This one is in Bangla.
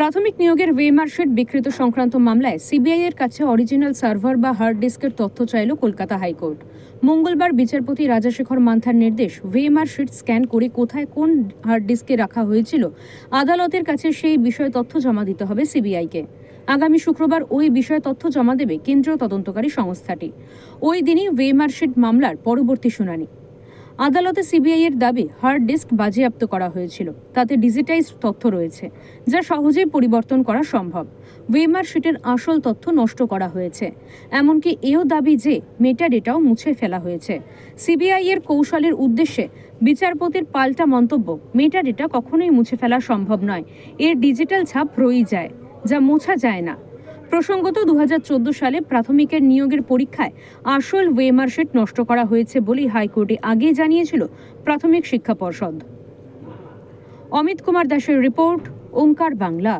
প্রাথমিক নিয়োগের ওয়েমার্কশিট বিকৃত সংক্রান্ত মামলায় সিবিআই এর কাছে অরিজিনাল সার্ভার বা হার্ড ডিস্কের তথ্য চাইল কলকাতা হাইকোর্ট। মঙ্গলবার বিচারপতি রাজাশেখর মান্থার নির্দেশ ওয়েমার্কশিট স্ক্যান করে কোথায় কোন হার্ড ডিস্কে রাখা হয়েছিল, আদালতের কাছে সেই বিষয়ে তথ্য জমা দিতে হবে সিবিআইকে আগামী শুক্রবার ওই বিষয়ে তথ্য জমা দেবে কেন্দ্রীয় তদন্তকারী সংস্থাটি। ওই দিনই ওয়েমার্কশিট মামলার পরবর্তী শুনানি। আদালতে সিবিআই এর দাবি, হার্ড ডিস্ক বাজেয়াপ্ত করা হয়েছিল। তাতে ডিজিটাইজড তথ্য রয়েছে, যা সহজেই পরিবর্তন করা সম্ভব। ওয়েমার শিটের আসল তথ্য নষ্ট করা হয়েছে। এমনকি এও দাবি যে, মেটা ডেটাও মুছে ফেলা হয়েছে। সিবিআই এর কৌশলের উদ্দেশ্যে বিচারপতির পাল্টা মন্তব্য, মেটা ডেটা কখনোই মুছে ফেলা সম্ভব নয়। এর ডিজিটাল ছাপ রয়েই যায়, যা মোছা যায় না। প্রসঙ্গত দু হাজার চোদ্দ সালে প্রাথমিকের নিয়োগের পরীক্ষায় আসল ওয়েমার্কশিট নষ্ট করা হয়েছে বলেই হাইকোর্টে আগে জানিয়েছিল প্রাথমিক শিক্ষা পর্ষদ। অমিত কুমার দাসের রিপোর্ট, ওঙ্কার বাংলা।